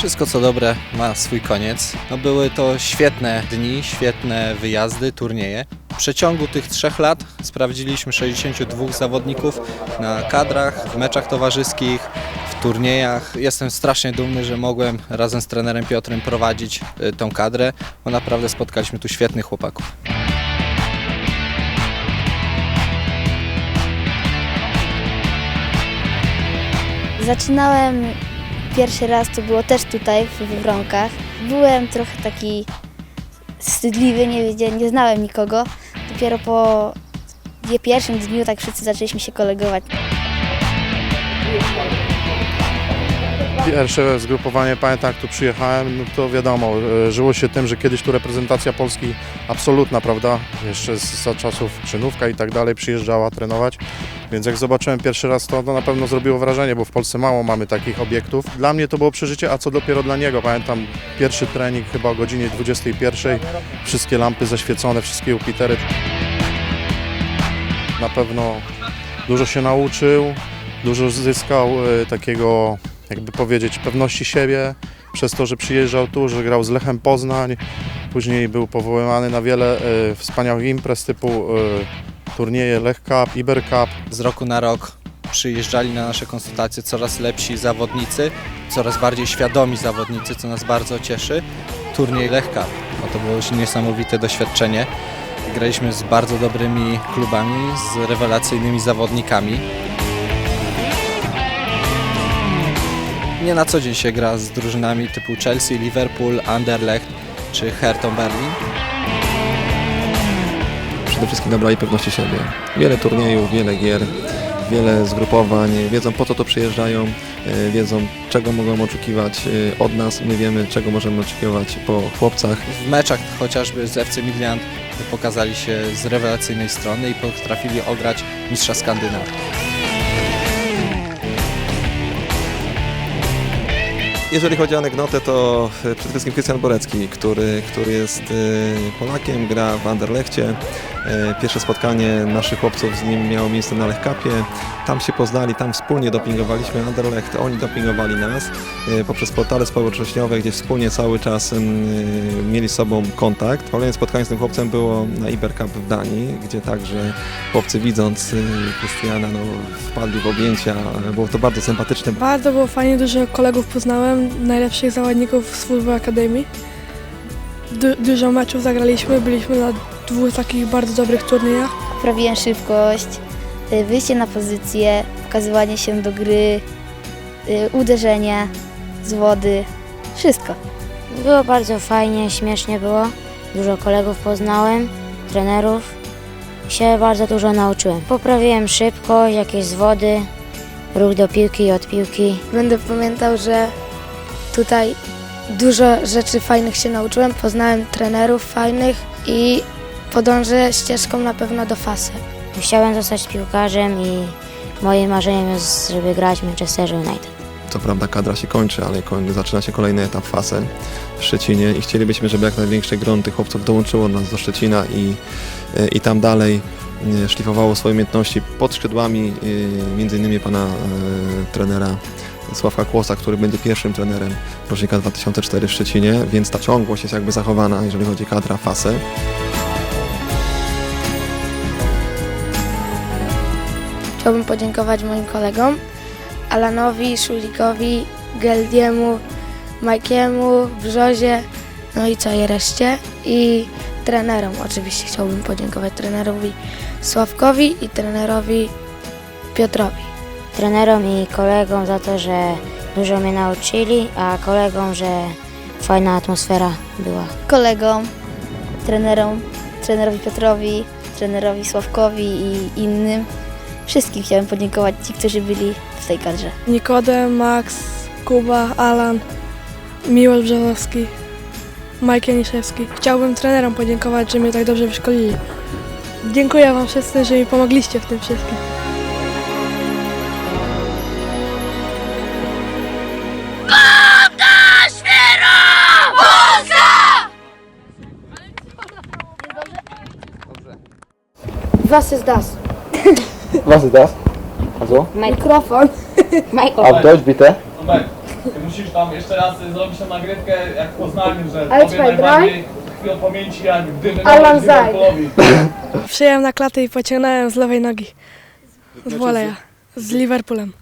Wszystko co dobre ma swój koniec. No były to świetne dni, świetne wyjazdy, turnieje. W przeciągu tych trzech lat sprawdziliśmy 62 zawodników na kadrach, w meczach towarzyskich, w turniejach. Jestem strasznie dumny, że mogłem razem z trenerem Piotrem prowadzić y, tą kadrę, bo naprawdę spotkaliśmy tu świetnych chłopaków. Zaczynałem pierwszy raz, to było też tutaj w Wywronkach. Byłem trochę taki wstydliwy, nie, wiedziałem, nie znałem nikogo. Dopiero po pierwszym dniu tak wszyscy zaczęliśmy się kolegować. Pierwsze zgrupowanie, pamiętam jak tu przyjechałem, no to wiadomo, e, żyło się tym, że kiedyś tu reprezentacja Polski absolutna, prawda, jeszcze za czasów Czynówka i tak dalej przyjeżdżała trenować, więc jak zobaczyłem pierwszy raz to, to na pewno zrobiło wrażenie, bo w Polsce mało mamy takich obiektów. Dla mnie to było przeżycie, a co dopiero dla niego, pamiętam pierwszy trening chyba o godzinie 21, wszystkie lampy zaświecone, wszystkie Jupitery. Na pewno dużo się nauczył, dużo zyskał e, takiego jakby powiedzieć, pewności siebie przez to, że przyjeżdżał tu, że grał z Lechem Poznań. Później był powoływany na wiele e, wspaniałych imprez typu e, turnieje Lech Cup, Iber Cup. Z roku na rok przyjeżdżali na nasze konsultacje coraz lepsi zawodnicy, coraz bardziej świadomi zawodnicy, co nas bardzo cieszy. Turniej Lech Cup. No to było już niesamowite doświadczenie. Graliśmy z bardzo dobrymi klubami, z rewelacyjnymi zawodnikami. Nie na co dzień się gra z drużynami typu Chelsea, Liverpool, Anderlecht czy Hertha Berlin. przede wszystkim nabrali pewności siebie. Wiele turniejów, wiele gier, wiele zgrupowań, wiedzą po co to przyjeżdżają, e, wiedzą czego mogą oczekiwać e, od nas, my wiemy czego możemy oczekiwać po chłopcach. W meczach chociażby z FC Midland pokazali się z rewelacyjnej strony i potrafili ograć mistrza Skandynawii. Jeżeli chodzi o anegdotę, to e, przede wszystkim Krystian Borecki, który, który jest e, Polakiem, gra w Anderlechcie. E, Pierwsze spotkanie naszych chłopców z nim miało miejsce na Lechkapie. Tam się poznali, tam wspólnie dopingowaliśmy Anderlecht, oni dopingowali nas e, poprzez portale społecznościowe, gdzie wspólnie cały czas mm, mieli z sobą kontakt. Kolejne spotkanie z tym chłopcem było na Iber Cup w Danii, gdzie także chłopcy widząc Krystiana no, wpadli w objęcia. Było to bardzo sympatyczne. Bardzo było fajnie, dużo kolegów poznałem, najlepszych zawodników z Football Academy. Du- dużo meczów zagraliśmy, byliśmy na dwóch takich bardzo dobrych turniejach. Poprawiłem szybkość, y, wyjście na pozycję, pokazywanie się do gry, y, uderzenia z wody, wszystko. Było bardzo fajnie, śmiesznie było. Dużo kolegów poznałem, trenerów. Się bardzo dużo nauczyłem. Poprawiłem szybkość, jakieś z wody, ruch do piłki i od piłki. Będę pamiętał, że tutaj dużo rzeczy fajnych się nauczyłem, poznałem trenerów fajnych i podążę ścieżką na pewno do fasy. Chciałem zostać piłkarzem i moim marzeniem jest, żeby grać w Manchester United. Co prawda kadra się kończy, ale koń- zaczyna się kolejny etap FASE w Szczecinie i chcielibyśmy, żeby jak największe grono tych chłopców dołączyło nas do Szczecina i, e, i tam dalej e, szlifowało swoje umiejętności pod skrzydłami e, między innymi pana e, trenera Sławka Kłosa, który będzie pierwszym trenerem rocznika 2004 w Szczecinie, więc ta ciągłość jest jakby zachowana, jeżeli chodzi o kadra FASE. Chciałbym podziękować moim kolegom, Alanowi, Szulikowi, Geldiemu, Majkiemu, Brzozie, no i całej reszcie. I trenerom oczywiście chciałbym podziękować trenerowi Sławkowi i trenerowi Piotrowi. Trenerom i kolegom za to, że dużo mnie nauczyli, a kolegom, że fajna atmosfera była. Kolegom, trenerom, trenerowi Piotrowi, trenerowi Sławkowi i innym. Wszystkim chciałem podziękować, ci, którzy byli w tej kadrze. Nikodem, Max, Kuba, Alan, Miłosz Brzozowski, Mike Janiszewski. Chciałbym trenerom podziękować, że mnie tak dobrze wyszkolili. Dziękuję Wam wszyscy, że mi pomogliście w tym wszystkim. Was ist das? Was ist das? Also, Mikrofon. auf Deutsch bitte. Tomek, ty musisz tam jeszcze raz zrobić tę nagrywkę jak w Poznaniu, że Ale tobie czekaj, najbardziej chwilą pamięci jak gdyby Alan nawet Zaj. Liverpoolowi. Przyjąłem na klatę i pociągnąłem z lewej nogi. Z woleja. Z Liverpoolem.